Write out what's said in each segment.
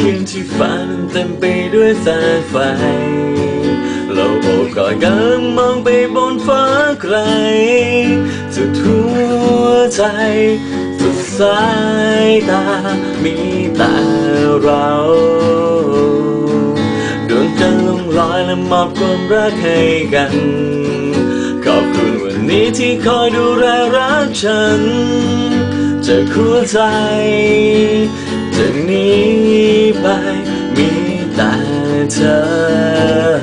คืนที่ฟ้านั้นเต็มไปด้วยแสงไฟ เราโอบกอดกันมองไปบนฟ้าไกลสุดหัวใจ สุดสายตา มีแต่เราดวงจันทร์ลงลอยและมอบความรักให้กัน ขอบคุณวันนี้ที่คอยดูแลรักฉัน จะหัวใจจากนี้ อ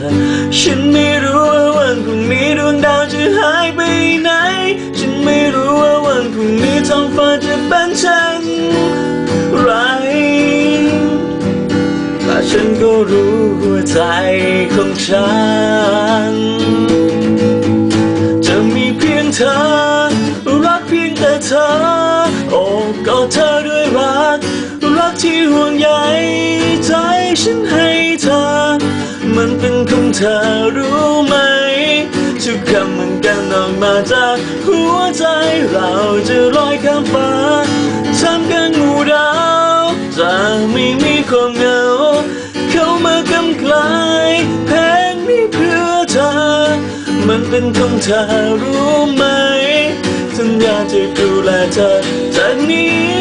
ฉันไม่รู้ว่าวันพรุ่งนี้ดวงดาวจะหายไปไหน ฉันไม่รู้ว่าวันพรุ่งนี้ท้องฟ้าจะเป็นเช่นไรแต่ฉันก็รู้หัวใจของฉัน จะมีเพียงเธอ รักเพียงแต่เธอ โอ้กอดเธอด้วยรัก รักที่ห่วงใยใจฉันให้เธอ มันเป็นของเธอรู้ไหม ทุกคำมันกันออกมาจากหัวใจเราจะลอยข้ามฟ้าทำกันหมู่ดาวจะไม่มีความเหงา เข้ามากำกลายเพลงนี้เพื่อเธอ มันเป็นของเธอรู้ไหม สัญญาจะดูแลเธอจากนี้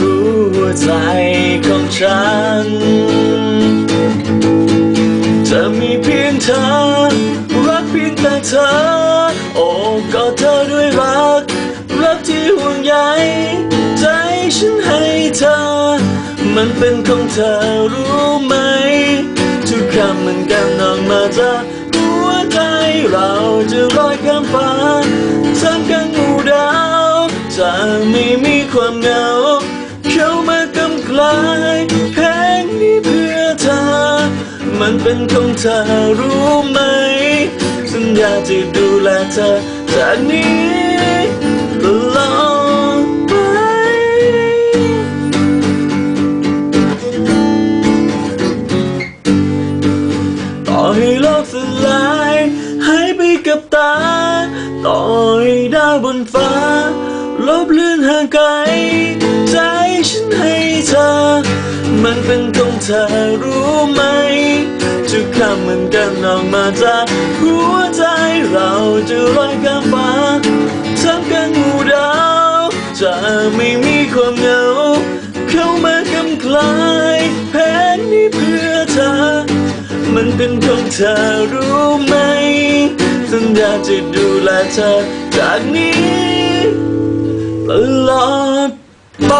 รู้หัวใจของฉัน จะมีเพียงเธอ รักเพียงแต่เธอ โอ้กอดเธอด้วยรัก รักที่ห่วงใยใจฉันให้เธอ มันเป็นของเธอรู้ไหม ทุกคำมันกันออกมาจากหัวใจเราจะลอยข้ามฟ้าท่ามกลางหมด จะไม่มีความเหงา เข้ามากำกลายเพงนี้เพื่อเธอ มันเป็นของเธอรู้ไหม สัญญาจะดูแลเธอจากนี้ตลอดไปต่อให้โลกสลายหายไปกับตา ต่อให้ดาวบนฟ้า ลบเลือนห่างไกล ใจฉันให้เธอ มันเป็นของเธอรู้ไหมทุกคำมันกันออกมาจากหัวใจเราจะลอยข้ามฟ้าทำกันหูดาวจะไม่มีความเหงา เข้ามากำกลายแผนนี้เพื่อเธอ มันเป็นของเธอรู้ไหมสัญญาจะดูแลเธอจากนี้ ตลอดไป